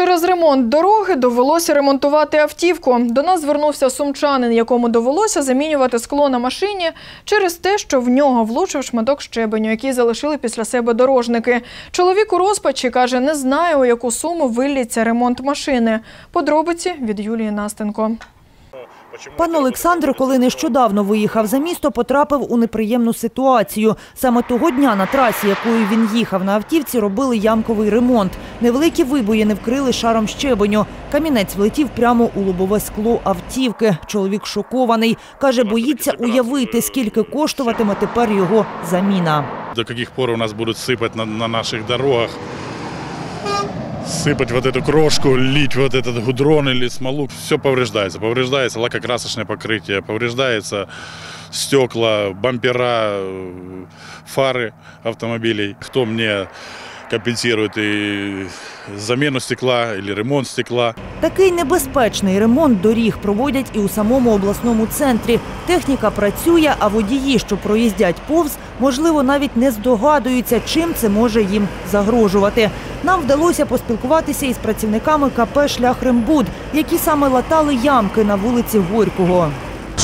Через ремонт дороги довелося ремонтувати автівку. До нас звернувся сумчанин, якому довелося замінювати скло на машині через те, що в нього влучив шматок щебеню, який залишили після себе дорожники. Чоловік у розпачі каже, не знає, у яку суму виллється ремонт машини. Подробиці від Юлії Настенко. Пан Олександр, коли нещодавно виїхав за місто, потрапив у неприємну ситуацію. Саме того дня на трасі, якою він їхав на автівці, робили ямковий ремонт. Невеликі вибоїни вкрили шаром щебеню. Камінець влетів прямо у лобове скло автівки. Чоловік шокований. Каже, боїться уявити, скільки коштуватиме тепер його заміна. До каких пор у нас будут сыпать на, на наших дорогах, сыпать вот эту крошку, лить вот этот гудрон или смолу. Все повреждается. Повреждается лакокрасочное покрытие, повреждается стекла, бампера, э, фары автомобилей. Кто мне компенсирует и замену стекла или ремонт стекла. Такий небезпечний ремонт доріг проводять і у самому обласному центрі. Техніка працює, а водії, що проїздять повз, можливо, навіть не здогадуються, чим це може їм загрожувати. Нам вдалося поспілкуватися із працівниками КП «Шлях Рембуд», які саме латали ямки на вулиці Горького.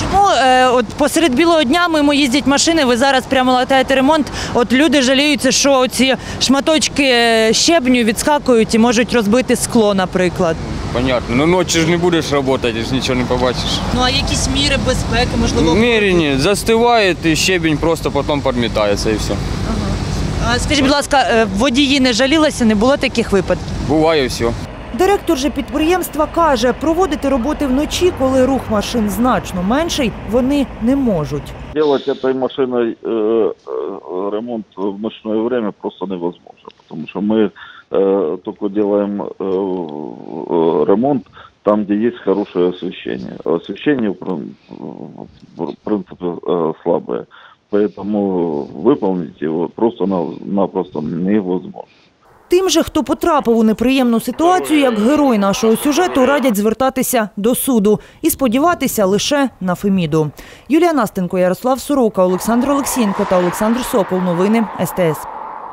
Чому е, от посеред білого дня мимо їздять машини, ви зараз прямо латаєте ремонт? От люди жаліються, що ці шматочки е, щебню відскакують і можуть розбити скло, наприклад. Понятно. Ну ночі ж не будеш працювати, ж нічого не побачиш. Ну а якісь міри безпеки, можливо, Мірені застиває, і щебінь просто потім підмітається і все. А скажіть, будь ласка, е, водії не жалілися, не було таких випадків? Буває все. Директор же підприємства каже, проводити роботи вночі, коли рух машин значно менший, вони не можуть. Делать этой машиной э, э, ремонт в ночное время просто невозможно, потому что мы э, только делаем э, э, ремонт там, где есть хорошее освещение. Освещение, в прин- в принципе, э, слабое, поэтому выполнить его просто-напросто невозможно. Тим же, хто потрапив у неприємну ситуацію, як герой нашого сюжету, радять звертатися до суду і сподіватися лише на Феміду. Юлія Настенко, Ярослав Сорока, Олександр Олексієнко та Олександр Сокол. Новини СТС.